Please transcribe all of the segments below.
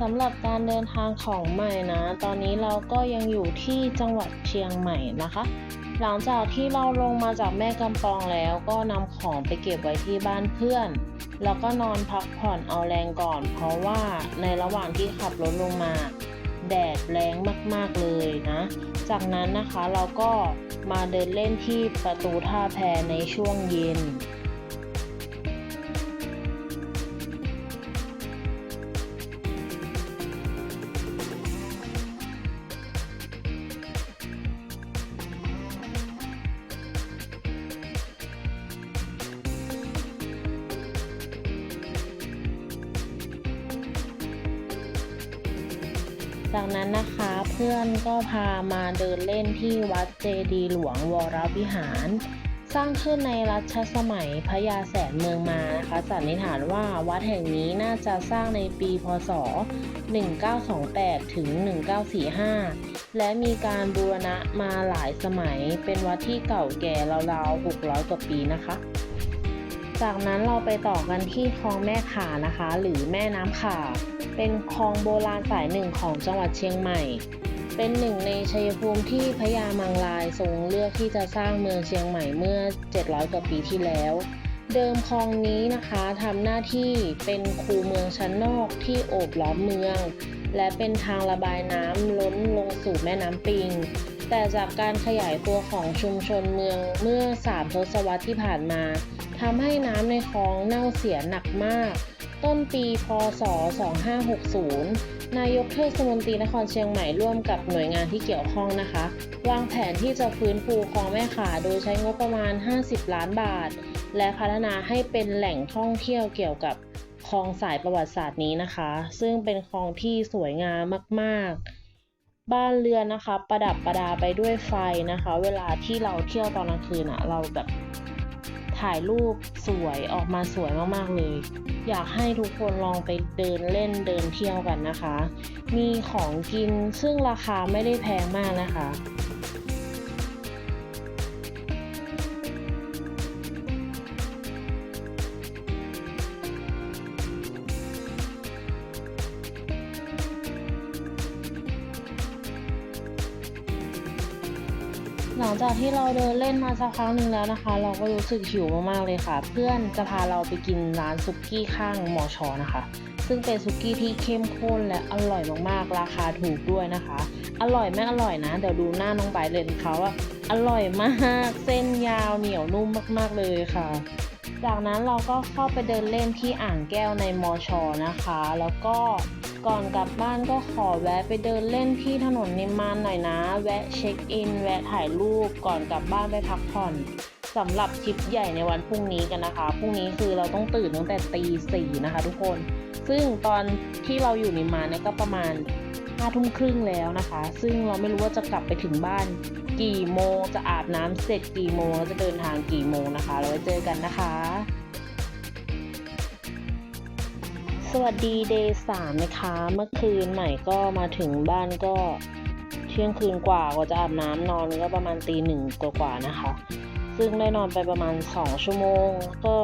สำหรับการเดินทางของใหม่นะ ตอนนี้เราก็ยังอยู่ที่จังหวัดเชียงใหม่นะคะ หลังจากที่เราลงมาจากแม่กำปองแล้วก็นำของไปเก็บไว้ที่บ้านเพื่อน แล้วก็นอนพักผ่อนเอาแรงก่อน เพราะว่าในระหว่างที่ขับรถลงมา แดดแรงมากๆเลยนะ จากนั้นนะคะเราก็มาเดินเล่นที่ประตูท่าแพในช่วงเย็น จากนั้นนะคะเพื่อนก็พามาเดินเล่นที่วัดเจดีหลวงวรวิหาร สร้างขึ้นในรัชสมัยพระยาแสนเมืองมานะคะสันนิษฐานว่าวัดแห่งนี้น่าจะสร้างในปีพศ 1928 ถึง 1945 และมีการบูรณะมาหลายสมัยเป็นวัดที่เก่าแก่ราวๆ 600 กว่าปีนะคะ จากนั้นเราไปต่อกันที่คลองแม่ขานะคะ หรือแม่น้ำขาเป็นคลองโบราณสายหนึ่งของจังหวัดเชียงใหม่ เป็นหนึ่งในชัยภูมิที่พญามังรายทรงเลือกที่จะสร้างเมืองเชียงใหม่เมื่อ 700 กว่าปีที่แล้ว เดิมคลองนี้นะคะทำหน้าที่เป็นคูเมืองชั้นนอกที่โอบล้อมเมือง และเป็นทางระบายน้ำล้นลงสู่แม่น้ำปิง แต่จากการขยายตัวของชุมชนเมืองเมื่อ 3 ทศวรรษที่ผ่านมาทำให้น้ำในคลองเน่าเสียหนักมาก ต้นปี พศ 2560 นายกเทศมนตรีนครเชียงใหม่ร่วมกับหน่วยงานที่เกี่ยวข้องนะคะ วางแผนที่จะฟื้นฟูคลองแม่ขาโดยใช้งบประมาณ 50 ล้านบาท และพัฒนาให้เป็นแหล่งท่องเที่ยวเกี่ยวกับคลองสายประวัติศาสตร์นี้นะคะ ซึ่งเป็นคลองที่สวยงามมาก ๆ บ้านเรือนนะคะ ประดับประดาไปด้วยไฟนะคะ เวลาที่เราเที่ยวตอนกลางคืนอะเราแบบถ่ายรูปสวยออกมาสวยมากๆเลย อยากให้ทุกคนลองไปเดินเล่นเดินเที่ยวกันนะคะ มีของกินซึ่งราคาไม่ได้แพงมากนะคะ หลังจากที่เราเดินเล่นมาสักพักหนึ่งแล้วนะคะ เราก็รู้สึกหิวมากๆเลยค่ะ เพื่อนจะพาเราไปกินร้านซุกี้ข้างมอชอนะคะ ซึ่งเป็นซุกี้ที่เข้มข้นและอร่อยมากๆ ราคาถูกด้วยนะคะ อร่อยไม่อร่อยนะ เดี๋ยวดูหน้าน้องใบเลยเขาว่าอร่อยมากเส้นยาวเหนียวนุ่มมากๆเลยค่ะ จากนั้นเราก็เข้าไปเดินเล่นที่อ่างแก้วในมอชอนะคะ แล้วก็ ก่อนกลับบ้านก็ขอแวะไปเดินเล่นที่ถนนนิมมานหน่อยนะ แวะเช็คอิน แวะถ่ายรูปก่อนกลับบ้านไปพักผ่อนสำหรับทริปใหญ่ในวันพรุ่งนี้กันนะคะ พรุ่งนี้คือเราต้องตื่นตั้งแต่ตีสี่นะคะทุกคน ซึ่งตอนที่เราอยู่นิมมานเนี่ยก็ประมาณห้าทุ่มครึ่งแล้วนะคะ ซึ่งเราไม่รู้ว่าจะกลับไปถึงบ้าน กี่โมง จะอาบน้ำเสร็จกี่โมงแล้วจะเดินทางกี่โมงนะคะ เราไว้เจอกันนะคะ สวัสดีเดย์สามนะคะ เมื่อคืนใหม่ก็มาถึงบ้านก็เที่ยงคืนกว่ากว่าจะอาบน้ำนอนก็ประมาณตีหนึ่งกว่าๆนะคะ ซึ่งได้นอนไปประมาณ 2 ชั่วโมง ก็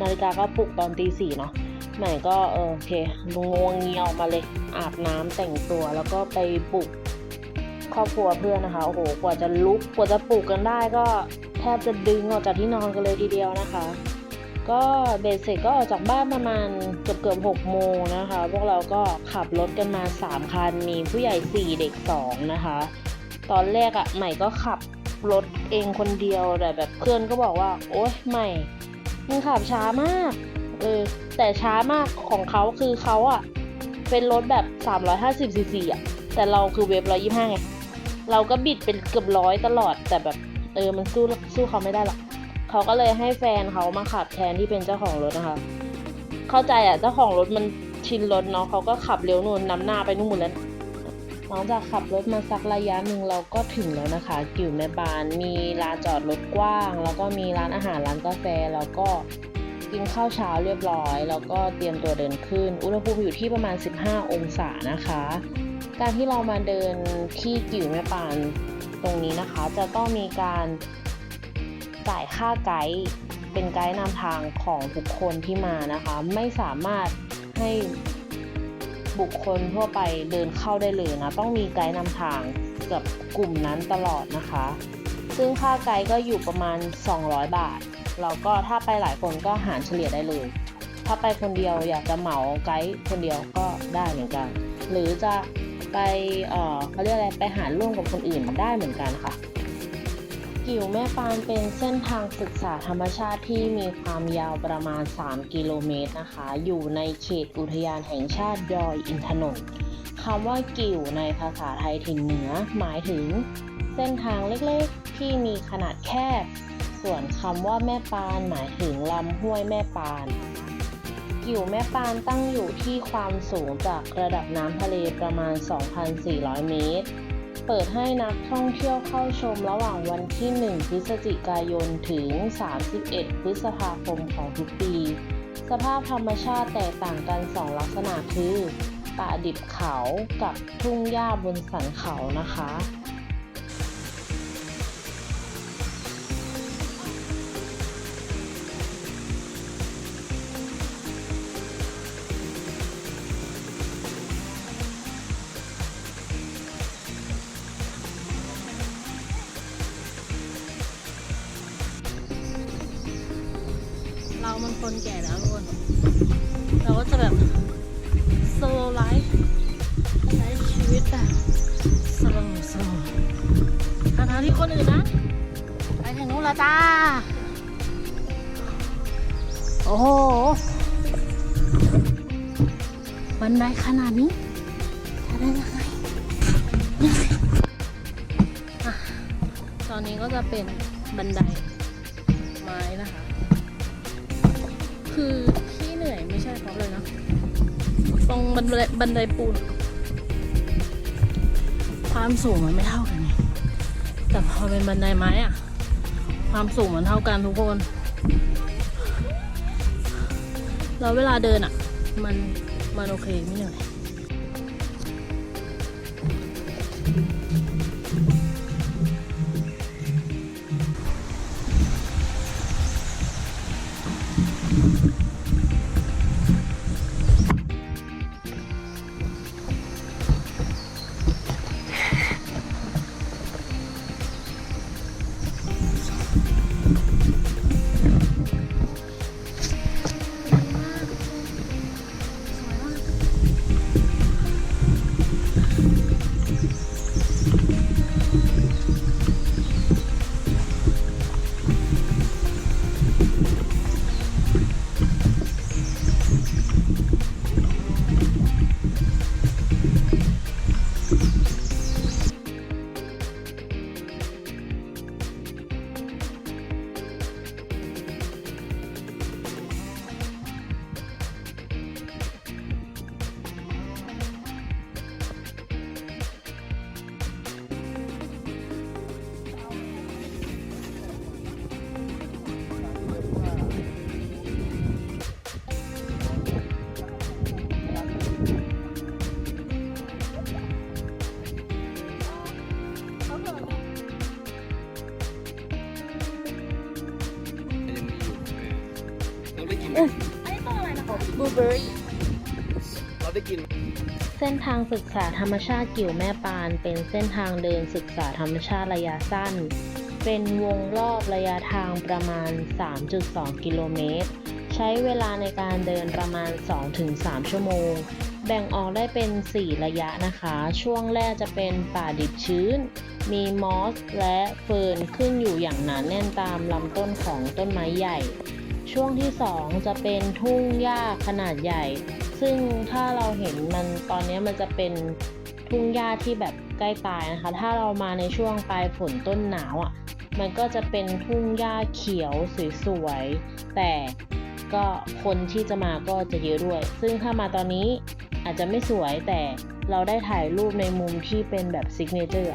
นาฬิกาก็ปลุกตอนตีสี่เนาะใหม่ก็เออโอเคงวงเงียออกมาเลยอาบน้ำแต่งตัวแล้วก็ไปปลุกครอบครัวเพื่อนนะคะโอ้โหกว่าจะลุกกว่าจะปลุกกันได้ก็แทบจะดึงออกจากที่นอนกันเลยทีเดียวนะคะ ก็เบสเสร็จก็ออกจากบ้านประมาณเกือบเกือบหกโมงนะคะ พวกเราก็ขับรถกันมา 3 คัน มีผู้ใหญ่ 4 เด็ก 2 นะคะ ตอนแรกอะ่ะใหม่ก็ขับรถเองคนเดียวแต่แบบเพื่อนก็บอกว่า โอ๊ยใหม่มึงขับช้ามากเออแต่ช้ามากของเขาคือเขาอะ่ะเป็นรถแบบ350ซีซีอะแต่เราคือเวฟ125ไงเราก็บิดเป็นเกือบร้อยตลอดแต่แบบเออมันสู้สู้เขาไม่ได้หรอก เขาก็เลยให้แฟนเขามาขับแทนที่เป็นเจ้าของรถนะคะ เข้าใจอะเจ้าของรถมันชินรถเนาะเขาก็ขับเร็วนู่นนำหน้าไปนู่นแล้วหลังจากขับรถมาสักระยะหนึ่งเราก็ถึงแล้วนะคะกิ่วแม่บานมีลานจอดรถกว้าง แล้วก็มีร้านอาหารร้านกาแฟแล้วก็กินข้าวเช้าเรียบร้อย แล้วก็เตรียมตัวเดินขึ้น อุณหภูมิอยู่ที่ประมาณ 15 องศานะคะ การที่เรามาเดินที่กิ่วแม่ปานตรงนี้นะคะ จะต้องมีการ จ่ายค่าไกด์เป็นไกด์นำทางของทุกคนที่มานะคะ ไม่สามารถให้บุคคลทั่วไปเดินเข้าได้เลยนะ ต้องมีไกด์นำทางกับกลุ่มนั้นตลอดนะคะ ซึ่งค่าไกด์ก็อยู่ประมาณ 200 บาท แล้วก็ถ้าไปหลายคนก็หารเฉลี่ยได้เลย ถ้าไปคนเดียวอยากจะเหมาไกด์คนเดียวก็ได้เหมือนกัน หรือจะไปเออเขาเรียกอะไรไปหารร่วมกับคนอื่นได้เหมือนกันค่ะ กิ่วแม่ปานเป็นเส้นทางศึกษาธรรมชาติที่มีความยาวประมาณ 3 กิโลเมตรนะคะ อยู่ในเขตอุทยานแห่งชาติดอยอินทนนท์คำว่ากิ่วในภาษาไทยถิ่นเหนือ หมายถึง เส้นทางเล็กๆ ที่มีขนาดแคบ ส่วนคำว่าแม่ปานหมายถึงลำห้วยแม่ปานกิ่วแม่ปานตั้งอยู่ที่ความสูงจากระดับน้ำทะเลประมาณ 2,400 เมตร เปิดให้นักท่องเที่ยวเข้าชมระหว่างวันที่ 1 พฤศจิกายนถึง 31 พฤษภาคมของทุกปี สภาพธรรมชาติแตกต่างกัน 2 ลักษณะคือป่าดิบเขากับทุ่งหญ้าบนสันเขานะคะ มันคนแก่แล้วทุกคนเราก็จะแบบ slow life ใช้ชีวิตแบบ slow slow ทางทางที่คนอื่นนะไปทางนู้นละจ้า โอ้โหบันไดขนาดนี้จะได้ยังไงตอนนี้ก็จะเป็นบันได คือที่เหนื่อยไม่ใช่เพราะเลยนะตรงบันไดบันไดปูน ความสูงมันไม่เท่ากันไงแต่พอเป็นบันไดไม้อะความสูงมันเท่ากันทุกคนแล้วเวลาเดินอะมันมันโอเคไม่เหนื่อยางศึกษาธรรมชาติกิ่วแม่ปาน เป็นเส้นทางเดินศึกษาธรรมชาติระยะสั้น เป็นวงรอบระยะทางประมาณ 3.2 กิโลเมตร ใช้เวลาในการเดินประมาณ 2-3 ชั่วโมง แบ่งออกได้เป็น 4 ระยะนะคะ ช่วงแรกจะเป็นป่าดิบชื้น มีมอสและเฟิร์นขึ้นอยู่อย่างหนาแน่นตามลำต้นของต้นไม้ใหญ่ ช่วงที่ 2 จะเป็นทุ่งหญ้าขนาดใหญ่ ซึ่งถ้าเราเห็นมันตอนนี้มันจะเป็นทุ่งหญ้าที่แบบใกล้ตายนะคะ ถ้าเรามาในช่วงปลายฝนต้นหนาวอะ่ะ มันก็จะเป็นทุ่งหญ้าเขียวสวยๆ แต่ก็คนที่จะมาก็จะเยอะด้วย ซึ่งถ้ามาตอนนี้อาจจะไม่สวยแต่เราได้ถ่ายรูปในมุมที่เป็นแบบซิกเนเจอร์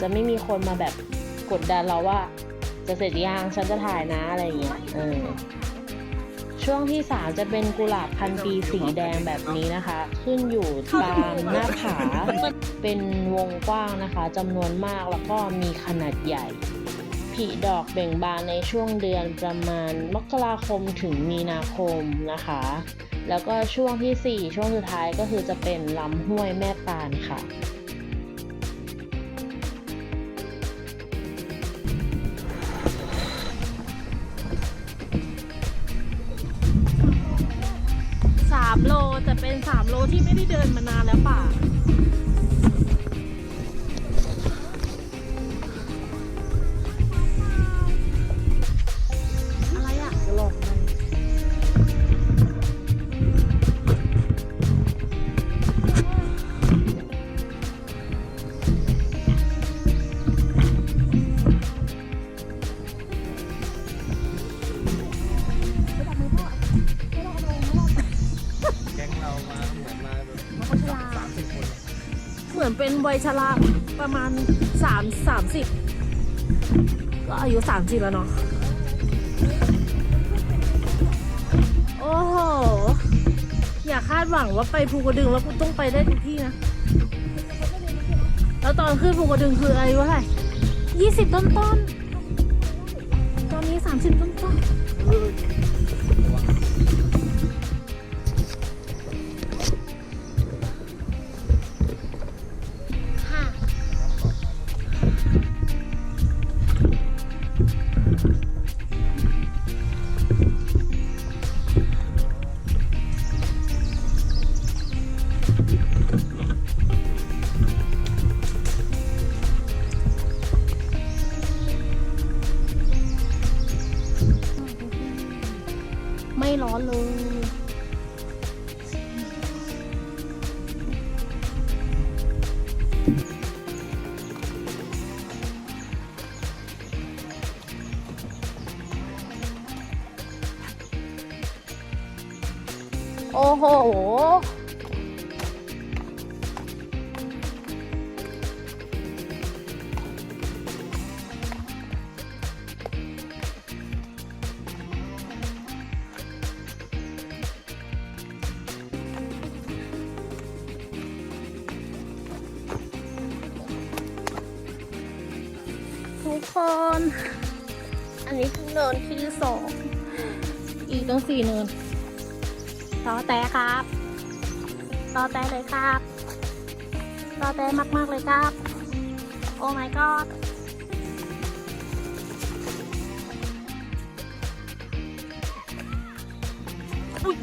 จะไม่มีคนมาแบบกดดันเราว่า จะเสร็จยังฉันจะถ่ายนะอะไรอย่างเงี้ย เออ ช่วงที่ 3 จะเป็นกุหลาบพันปีสีแดงแบบนี้นะคะ ขึ้นอยู่ตามหน้าผา เป็นวงกว้างนะคะจำนวนมากแล้วก็มีขนาดใหญ่ผลิดอกเบ่งบานในช่วงเดือนประมาณมกราคมถึงมีนาคมนะคะ แล้วก็ช่วงที่ 4 ช่วงสุดท้ายก็คือจะเป็นลำห้วยแม่ปานค่ะ แต่เป็นสามโลที่ไม่ได้เดินมานานแล้วป่ะ มือนเป็นวัยชราประมาณสามสามสิบก็อายุสามสิบแล้วเนาะโอ้โห อย่าคาดหวังว่าไปภูกระดึงแล้วกูต้องไปได้ทุกที่นะ แล้วตอนขึ้นภูกระดึงคืออายุเท่าไหร่ยี่สิบต้นต้นตอนนี้สามสิบต้นต้น โอ้โห ทุกคน อันนี้คือเนินที่สอง อีกตั้งสี่เนิน ต่อแต่ครับต่อแต่เลยครับต่อแต่มากๆเลยครับ โอ้ my god อุ๊ย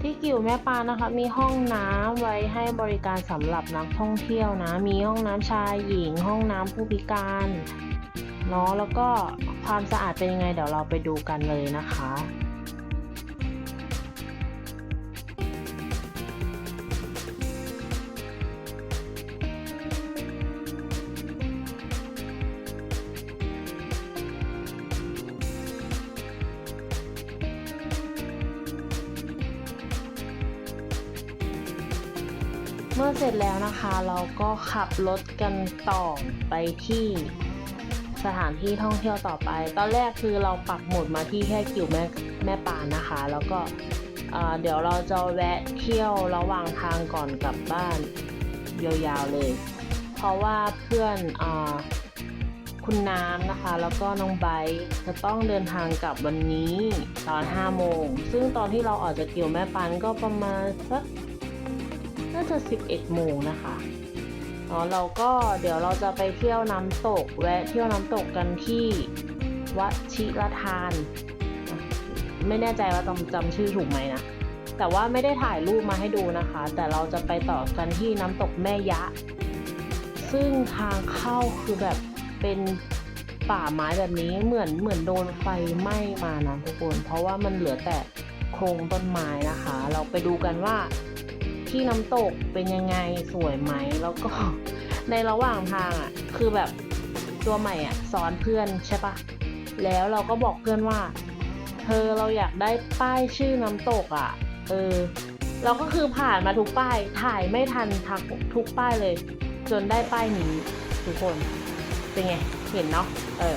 ที่กิ่วแม่ปานนะคะ มีห้องน้ำไว้ให้บริการสำหรับนักท่องเที่ยวนะ มีห้องน้ำชายหญิง ห้องน้ำผู้พิการเนาะแล้วก็ความสะอาดเป็นยังไงเดี๋ยวเราไปดูกันเลยนะคะ แล้วนะคะ เราก็ขับรถกันต่อไปที่สถานที่ท่องเที่ยวต่อไป ตอนแรกคือเราปักหมุดมาที่แค่กิ่วแม่แม่ปานนะคะ แล้วก็เดี๋ยวเราจะแวะเที่ยวระหว่างทางก่อนกลับบ้านยาวๆเลย เพราะว่าเพื่อนอคุณน้ำนะคะ แล้วก็น้องไบจะต้องเดินทางกลับวันนี้ตอน 5 โมง ซึ่งตอนที่เราออกจากกิ่วแม่ปานก็ประมาณสัก จะ 11 โมงนะคะอ๋อเราก็เดี๋ยวเราจะไปเที่ยวน้ำตกแวะเที่ยวน้ำตกกันที่วัดชิรทาน ไม่แน่ใจว่าจำจำชื่อถูกไหมนะ แต่ว่าไม่ได้ถ่ายรูปมาให้ดูนะคะ แต่เราจะไปต่อกันที่น้ำตกแม่ยะ ซึ่งทางเข้าคือแบบเป็นป่าไม้แบบนี้เหมือนเหมือนโดนไฟไหม้มานะทุกคน เพราะว่ามันเหลือแต่โครงต้นไม้นะคะ เราไปดูกันว่า ที่น้ำตกเป็นยังไงสวยไหมแล้วก็ในระหว่างทางอะ คือแบบตัวใหม่อะสอนเพื่อนใช่ปะแล้วเราก็บอกเพื่อนว่า เธอเราอยากได้ป้ายชื่อน้ำตกอะ เออ เราก็คือผ่านมาทุกป้ายถ่ายไม่ทันทักทุกป้ายเลย จนได้ป้ายนี้ทุกคนเป็นไงเห็นเนาะเออ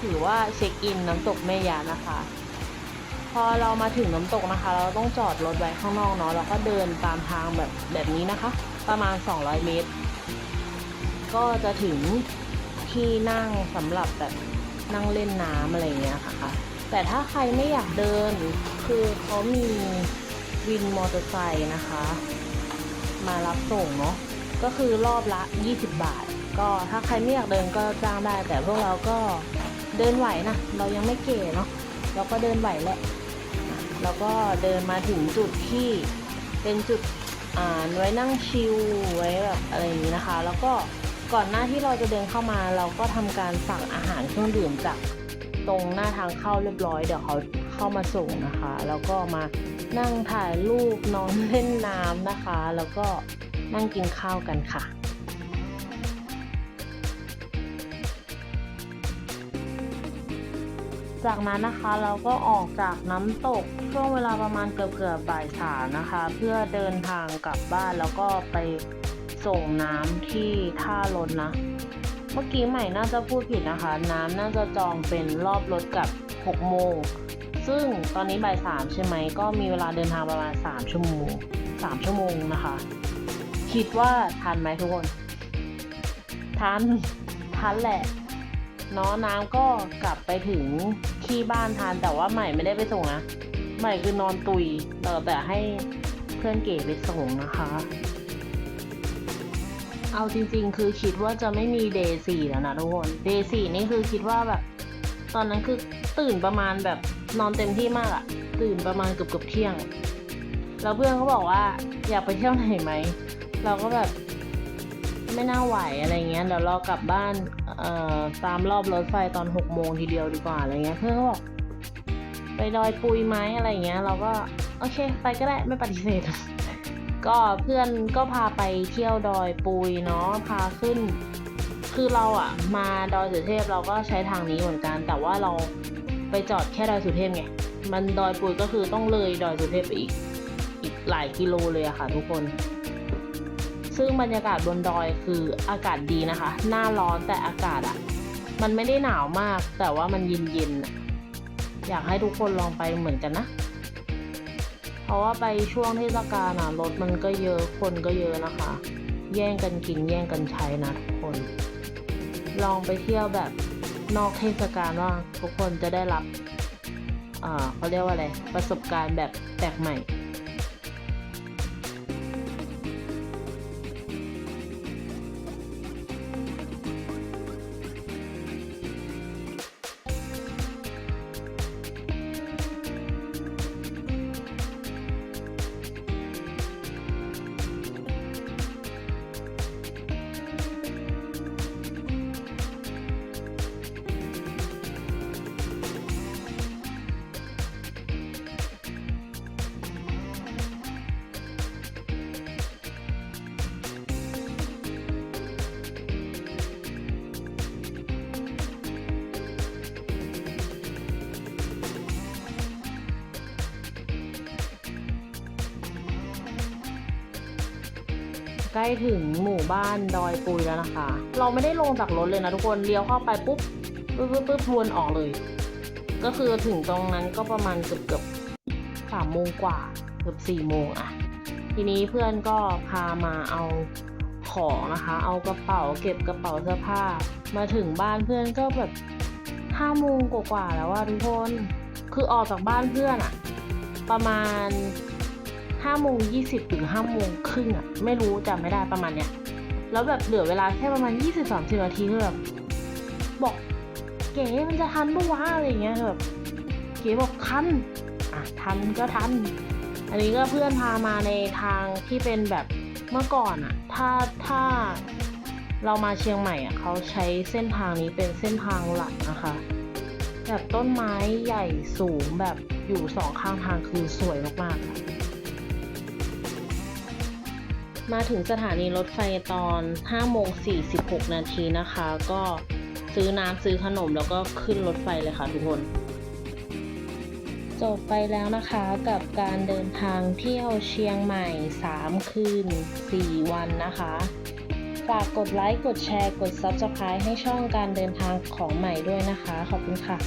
ถือว่าเช็คอินน้ำตกแม่ยานะคะ พอเรามาถึงน้ำตกนะคะ เราต้องจอดรถไว้ข้างนอกเนาะแล้วก็เดินตามทางแบบแบบนี้นะคะ ประมาณ 200 เมตร ก็จะถึงที่นั่งสำหรับแบบนั่งเล่นน้ำอะไรเงี้ยค่ะ แต่ถ้าใครไม่อยากเดินคือเขามีวินมอเตอร์ไซค์นะคะ มารับส่งเนาะก็คือรอบละ 20 บาท ก็ถ้าใครไม่อยากเดินก็จ้างได้ แต่พวกเราก็เดินไหวนะ เรายังไม่เก๋เนาะเราก็เดินไหวแหละ แล้วก็เดินมาถึงจุดที่เป็นจุดไว้นั่งชิลไว้แบบอะไรอย่างนี้นะคะ แล้วก็ก่อนหน้าที่เราจะเดินเข้ามาเราก็ทำการสั่งอาหารเครื่องดื่มจากตรงหน้าทางเข้าเรียบร้อยเดี๋ยวเขาเข้ามาส่งนะคะ แล้วก็มานั่งถ่ายรูปนอนเล่นน้ำนะคะ แล้วก็นั่งกินข้าวกันค่ะ จากนั้นนะคะเราก็ออกจากน้ำตกช่วงเวลาประมาณเกือบเกือบๆบ่ายสามนะคะ เพื่อเดินทางกลับบ้านแล้วก็ไปส่งน้ำที่ท่ารถนะ เมื่อกี้ใหม่น่าจะพูดผิดนะคะ น้ำน่าจะจองเป็นรอบรถกับ6โมงซึ่งตอนนี้บ่ายสามใช่ไหมก็มีเวลาเดินทางประมาณ 3 ชั่วโมง 3 ชั่วโมงนะคะ คิดว่าทันไหมทุกคน ทัน ทันแหละ เนาะน้ำก็กลับไปถึงที่บ้านทานแต่ว่าใหม่ไม่ได้ไปส่งนะใหม่คือนอนตุยแต่แต่ให้เพื่อนเก๋ไปส่งนะคะ เอาจริงๆ คือคิดว่าจะไม่มีเดย์สี่แล้วนะทุกคนเดย์สี่นี่คือคิดว่าแบบ ตอนนั้นคือตื่นประมาณแบบนอนเต็มที่มากอะตื่นประมาณเกือบเกือบเที่ยง แล้วเพื่อนเขาบอกว่าอยากไปเที่ยวไหนไหม เราก็แบบไม่น่าไหวอะไรเงี้ยเดี๋ยวเรากลับบ้าน ตามรอบรถไฟตอนหกโมงทีเดียวดีกว่าอะไรเงี้ยเพื่อนก็บอกไปดอยปุยไหมอะไรเงี้ย เราก็โอเค ไปก็ได้ไม่ปฏิเสธ ก็เพื่อนก็พาไปเที่ยวดอยปุยเนาะพาขึ้น คือเราอะมาดอยสุเทพเราก็ใช้ทางนี้เหมือนกัน แต่ว่าเราไปจอดแค่ดอยสุเทพไงมันดอยปุยก็คือต้องเลยดอยสุเทพไปอีกอีกหลายกิโลเลยอะค่ะทุกคน ซึ่งบรรยากาศบนดอยคืออากาศดีนะคะ หน้าร้อนแต่อากาศอะมันไม่ได้หนาวมาก แต่ว่ามันเย็นๆอะอยากให้ทุกคนลองไปเหมือนกันนะ เพราะว่าไปช่วงเทศกาลอะรถมันก็เยอะ คนก็เยอะนะคะ แย่งกันกินแย่งกันใช้นะทุกคน ลองไปเที่ยวแบบนอกเทศกาลว่างทุกคนจะได้รับ อ่าเขาเรียกว่าอะไร ประสบการณ์แบบแปลกใหม่ ล้ถึงหมู่บ้านดอยปุยแล้วนะคะ เราไม่ได้ลงจากรถเลยนะทุกคนเลี้ยวเข้าไปปุ๊บปุ๊บปุ๊บปุ๊บวนออกเลย ก็คือถึงตรงนั้นก็ประมาณเกือบเกือบสามโมงกว่าเกือบสี่โมงอะทีนี้เพื่อนก็พามาเอาของนะคะ เอากระเป๋าเก็บกระเป๋าเสื้อผ้า มาถึงบ้านเพื่อนก็แบบห้าโมงกว่าๆแล้วว่าทุกคน คือออกจากบ้านเพื่อนอะประมาณ ห้าโมงยี่สิบถึงห้าโมงครึ่งอะไม่รู้จำไม่ได้ประมาณเนี้ยแล้วแบบเหลือเวลาแค่ประมาณยี่สิบสามสิบนาทีคือแบบบอกเก๋มันจะทันปะวะอะไรเงี้ยแบบเก๋บอกทันอะทันก็ทัน อันนี้ก็เพื่อนพามาในทางที่เป็นแบบเมื่อก่อนอะถ้าถ้าเรามาเชียงใหม่อะเขาใช้เส้นทางนี้เป็นเส้นทางหลักนะคะ แบบต้นไม้ใหญ่สูงแบบอยู่สองข้างทางคือสวยมากๆ มาถึงสถานีรถไฟตอน5โมง46 นาทีนะคะ ก็ซื้อน้ำซื้อขนมแล้วก็ขึ้นรถไฟเลยค่ะทุกคน จบไปแล้วนะคะกับการเดินทางเที่ยวเชียงใหม่ 3 คืน 4 วันนะคะ ฝากกดไลค์ กดแชร์ กด Subscribe ให้ช่องการเดินทางของใหม่ด้วยนะคะ ขอบคุณค่ะ